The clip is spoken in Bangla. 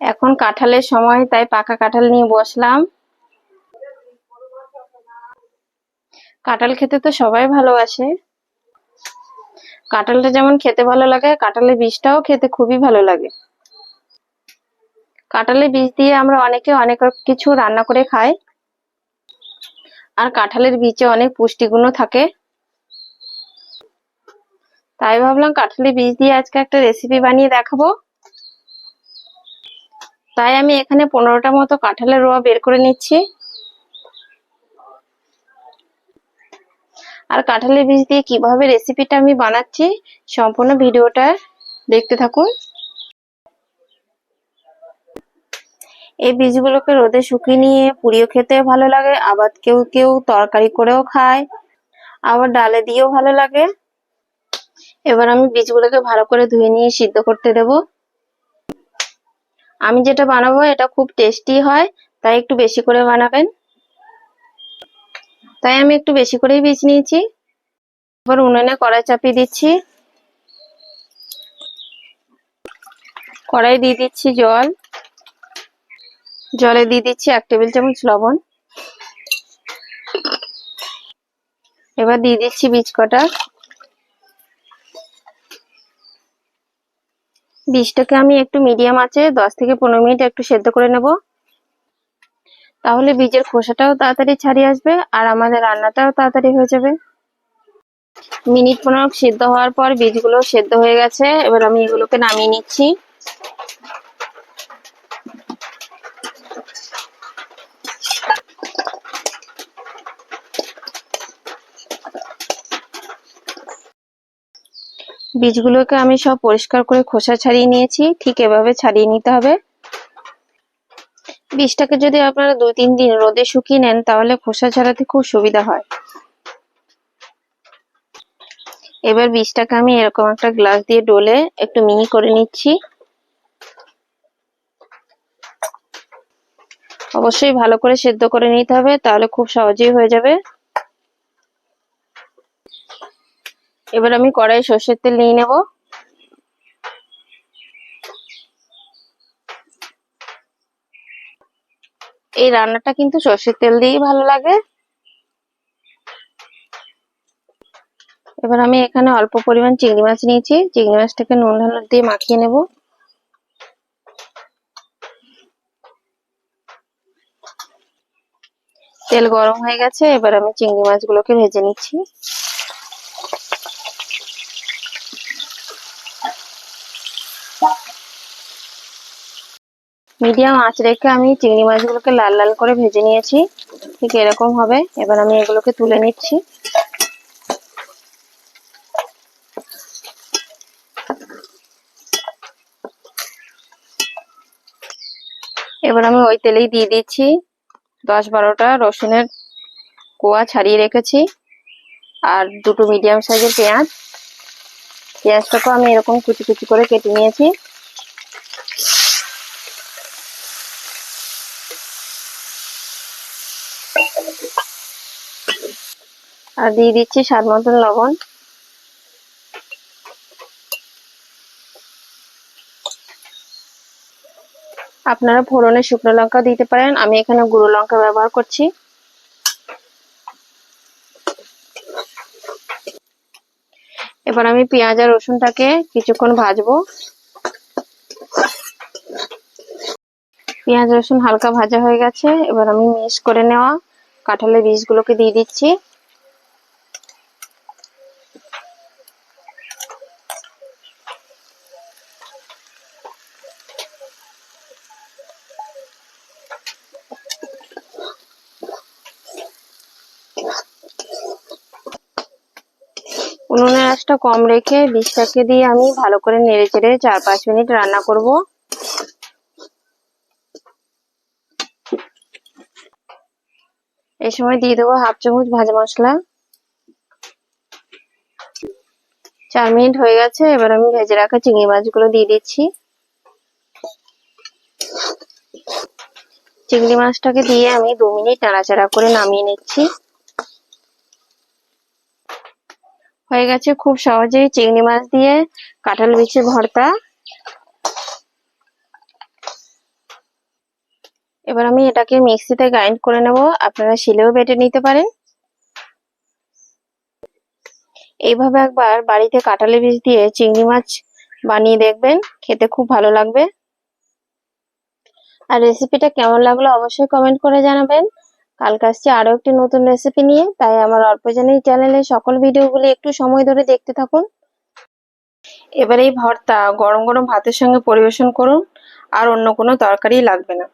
এখন কাঁঠালের সময়, তাই পাকা কাঁঠাল নিয়ে বসলাম। কাঁঠাল খেতে তো সবাই ভালোবাসে। কাঁঠালটা যেমন খেতে ভালো লাগে, কাঁঠালের বীজটাও খেতে খুবই ভালো লাগে। কাঁঠালের বীজ দিয়ে আমরা অনেকে অনেক কিছু রান্না করে খাই। আর কাঁঠালের বীজে অনেক পুষ্টিগুণও থাকে। তাই ভাবলাম কাঁঠালের বীজ দিয়ে আজকে একটা রেসিপি বানিয়ে দেখাবো। তাই আমি এখানে পনেরোটা মতো কাঁঠালের রোয়া বের করে নিচ্ছি। আর কাঁঠালের বীজ দিয়ে কীভাবে রেসিপিটা আমি বানাচ্ছি সম্পূর্ণ ভিডিওটা দেখতে থাকুন। এই বীজগুলোকে রোদে শুকিয়ে নিয়ে পুড়িয়ে খেতে ভালো লাগে, আবার কেউ কেউ তরকারি করেও খায়, আবার ডালে দিয়েও ভালো লাগে। এবার আমি বীজগুলোকে ভালো করে ধুয়ে নিয়ে সিদ্ধ করতে দেব। আমি যেটা বানাবো, এটা খুব টেস্টি হয়, তাই একটু বেশি করে বানাবেন। তাই আমি একটু বেশি করেই বীজ নিয়েছি। এবার উনুনে কড়াই চাপিয়ে দিচ্ছি। কড়াই দিয়ে দিচ্ছি জল। জলে দিয়ে দিচ্ছি এক টেবিল চামচ লবণ। এবার দিয়ে দিচ্ছি বীজ কটা বীজটাকে আমি একটু মিডিয়াম আছে, দশ থেকে পনেরো মিনিট একটু সেদ্ধ করে নেব। তাহলে বীজের খোসাটাও তাড়াতাড়ি ছাড়িয়ে আসবে আর আমাদের রান্নাটাও তাড়াতাড়ি হয়ে যাবে। মিনিট পনেরো সেদ্ধ হওয়ার পর বীজগুলো সেদ্ধ হয়ে গেছে, এবার আমি এগুলোকে নামিয়ে নিচ্ছি। বীজগুলোকে আমি সব পরিষ্কার করে খোসা ছাড়িয়ে নিয়েছি। ঠিক এভাবে ছাড়িয়ে নিতে হবে। বীজটাকে যদি আপনারা দুই তিন দিন রোদে শুকিয়ে নেন, তাহলে খোসা ছাড়াতে খুব সুবিধা হয়। এবার বীজটাকে আমি এরকম একটা গ্লাস দিয়ে ডলে একটু মিহি করে নিচ্ছি। অবশ্যই ভালো করে সেদ্ধ করে নিতে হবে, তাহলে খুব সহজেই হয়ে যাবে। এবার আমি কড়াই সর্ষের তেল নিয়ে নেব। এই রান্নাটা কিন্তু সর্ষের তেল দিয়েই ভালো লাগে। এবার আমি এখানে অল্প পরিমাণ চিংড়ি মাছ নিয়েছি। চিংড়ি মাছটাকে নুন, হলুদ দিয়ে মাখিয়ে নেব। তেল গরম হয়ে গেছে, এবার আমি চিংড়ি মাছগুলোকে ভেজে নিচ্ছি। মিডিয়াম আঁচ রেখে আমি চিংড়ি মাছগুলোকে লাল লাল করে ভেজে নিয়েছি। ঠিক এরকম হবে। এবার আমি এগুলোকে তুলে নিচ্ছি। এবার আমি ওই তেলেই দিয়ে দিচ্ছি। দশ বারোটা রসুনের কোয়া ছাড়িয়ে রেখেছি। আর দুটো মিডিয়াম সাইজের পেঁয়াজ। পেঁয়াজটাকেও আমি এরকম কুচি কুচি করে কেটে নিয়েছি। আর দিয়ে দিচ্ছি স্বাদ মতন লবণ। আপনারা ফোড়নে শুকনো লঙ্কা দিতে পারেন। আমি এখানে গুঁড়ো লঙ্কা ব্যবহার করছি। এবার আমি পেঁয়াজ আর রসুনটাকে কিছুক্ষণ ভাজবো। পেঁয়াজ রসুন হালকা ভাজা হয়ে গেছে। এবার আমি মিক্স করে নেওয়া কাঁঠালের বীজগুলোকে দিয়ে দিচ্ছি। উনুনের আঁচটা কম রেখে বীজটাকে দিয়ে আমি ভালো করে নেড়ে চেড়ে চার পাঁচ মিনিট রান্না করব। এই সময় দিয়ে দেবো হাফ চামচ ভাজা মশলা। চার মিনিট হয়ে গেছে, এবার আমি ভেজে রাখা চিংড়ি মাছগুলো দিয়ে দিচ্ছি। চিংড়ি মাছটাকে দিয়ে আমি দু মিনিট নাড়াচাড়া করে নামিয়ে নিচ্ছি। হয়ে গেছে খুব সহজেই চিংড়ি মাছ দিয়ে কাঁঠাল বিচি ভর্তা। এবার আমি এটাকে মিক্সিতে গ্রাইন্ড করে নেব, আপনারা শিলেও বেটে নিতে পারেন। এইভাবে একবার বাড়িতে কাঁঠালি বীজ দিয়ে চিংড়ি মাছ বানিয়ে দেখবেন, খেতে খুব ভালো লাগবে। আর রেসিপিটা কেমন লাগল অবশ্যই কমেন্ট করে জানাবেন। কালকে আসছি আরও একটি নতুন রেসিপি নিয়ে, তাই আমার অল্প জানি চ্যানেলে সকল ভিডিওগুলি একটু সময় ধরে দেখতে থাকুন। এবার এই ভর্তা, গরম গরম ভাতের সঙ্গে পরিবেশন করুন, আর অন্য কোনো তরকারি লাগবে না।